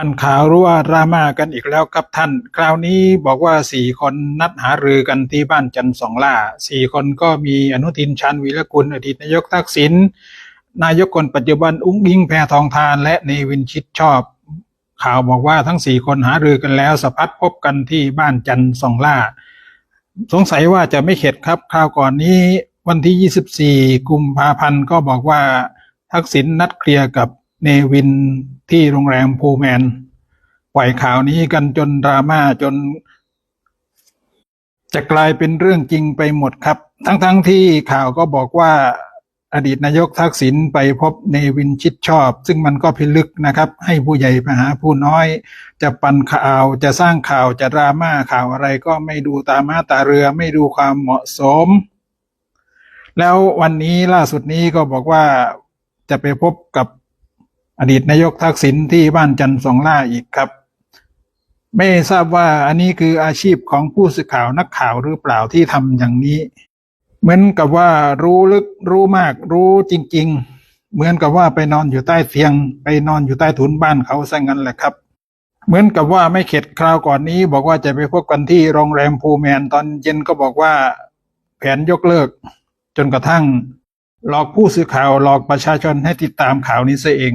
ปันข่าวรู้ว่าดราม่ากันอีกแล้วครับท่าน คราวนี้บอกว่าสี่คนนัดหารือกันที่บ้านจันทร์สองล่าสี่คนก็มีอนุทินชาญวีรกุลอดีตนายกทักษิณนายกคนปัจจุบันอุ้งอิงแพทองทาน และเนวินชิดชอบ ข่าวบอกว่าทั้งสี่คนหารือกันแล้วสะพัดพบกันที่บ้านจันทร์สองล่า สงสัยว่าจะไม่เข็ดครับคราวก่อนนี้วันที่ 24 กุมภาพันธ์ก็บอกว่าทักษิณนัดเคลียร์กับ เนวินที่โรงแรมพูแมน ปล่อยข่าวนี้กันจนดราม่าจน จะกลายเป็นเรื่องจริงไปหมดครับ ทั้งๆทที่ข่าวก็บอกว่าอดีตนายกทักษิณไปพบเนวินชิดชอบ ซึ่งมันก็พิลึกนะครับ ให้ผู้ใหญ่ไปหาผู้น้อย จะปันข่าวจะสร้างข่าวจะดราม่าข่าวอะไรก็ไม่ดูตามาตาเรือไม่ดูความเหมาะสม แล้ววันนี้ล่าสุดนี้ก็บอกว่าจะไปพบกับ อดีตนายกทักษิณที่บ้านจันทร์สองล่าอีกครับ ไม่ทราบว่าอันนี้คืออาชีพของผู้สื่อข่าวนักข่าวหรือเปล่าที่ทำอย่างนี้ เหมือนกับว่ารู้ลึกรู้มากรู้จริง ๆ เหมือนกับว่าไปนอนอยู่ใต้เตียง ไปนอนอยู่ใต้ถุนบ้านเขาซะงั้นแหละครับ เหมือนกับว่าไม่เข็ดคราวก่อนนี้ บอกว่าจะไปพบกันที่โรงแรมภูแมนตอนเย็นก็บอกว่าแผนยกเลิก จนกระทั่ง หลอกผู้สื่อข่าวหลอกประชาชนให้ติดตามข่าวนี้ซะเอง